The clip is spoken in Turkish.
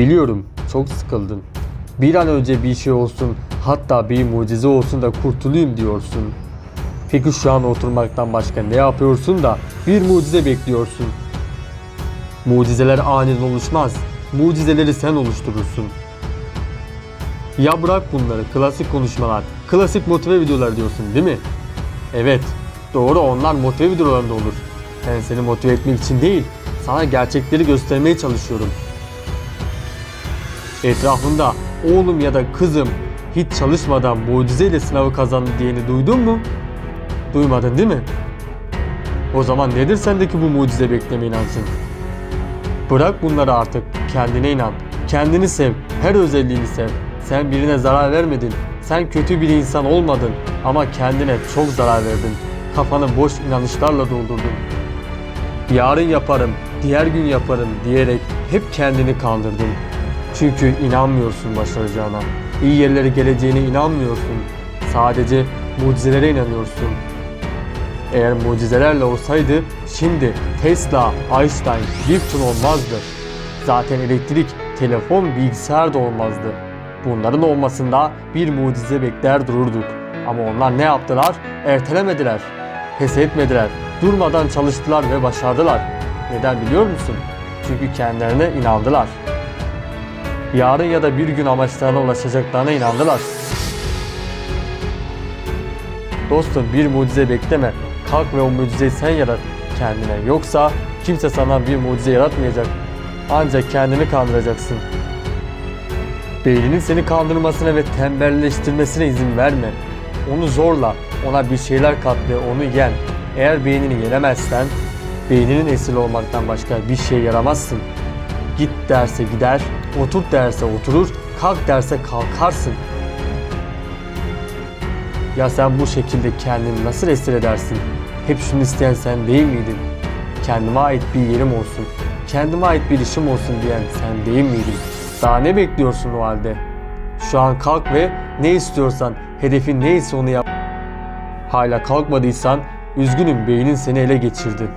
Biliyorum çok sıkıldın. Bir an önce bir şey olsun hatta bir mucize olsun da kurtulayım diyorsun. Peki şu an oturmaktan başka ne yapıyorsun da bir mucize bekliyorsun? Mucizeler aniden oluşmaz. Mucizeleri sen oluşturursun. Ya bırak bunları klasik konuşmalar, klasik motive videolar diyorsun değil mi? Evet, doğru onlar motive videolarında olur. Ben seni motive etmek için değil, sana gerçekleri göstermeye çalışıyorum. Etrafında oğlum ya da kızım hiç çalışmadan mucizeyle sınavı kazandı diyeni duydun mu? Duymadın değil mi? O zaman nedir sendeki bu mucize bekleme inancın? Bırak bunları artık. Kendine inan. Kendini sev. Her özelliğini sev. Sen birine zarar vermedin. Sen kötü bir insan olmadın ama kendine çok zarar verdin. Kafanı boş inanışlarla doldurdun. Yarın yaparım, diğer gün yaparım diyerek hep kendini kandırdın. Çünkü inanmıyorsun başaracağına. İyi yerlere geleceğine inanmıyorsun. Sadece mucizelere inanıyorsun. Eğer mucizelerle olsaydı şimdi Tesla, Einstein, Newton olmazdı. Zaten elektrik, telefon, bilgisayar da olmazdı. Bunların olmasında bir mucize bekler dururduk. Ama onlar ne yaptılar? Ertelemediler. Pes etmediler. Durmadan çalıştılar ve başardılar. Neden biliyor musun? Çünkü kendilerine inandılar. Yarın ya da bir gün amaçlarına ulaşacaklarına inandılar. Dostum bir mucize bekleme. Kalk ve o mucizeyi sen yarat kendine. Yoksa kimse sana bir mucize yaratmayacak. Ancak kendini kandıracaksın. Beyninin seni kandırmasına ve tembelleştirmesine izin verme. Onu zorla, ona bir şeyler kat ve onu yen. Eğer beynini yenemezsen, beyninin esiri olmaktan başka bir şey yaramazsın. Git derse gider, otur derse oturur, kalk derse kalkarsın. Ya sen bu şekilde kendini nasıl esir edersin? Hep şunu isteyen sen değil miydin? Kendime ait bir yerim olsun, kendime ait bir işim olsun diyen sen değil miydin? Daha ne bekliyorsun o halde? Şu an kalk ve ne istiyorsan, hedefin neyse onu yap. Hala kalkmadıysan üzgünüm beynin seni ele geçirdi.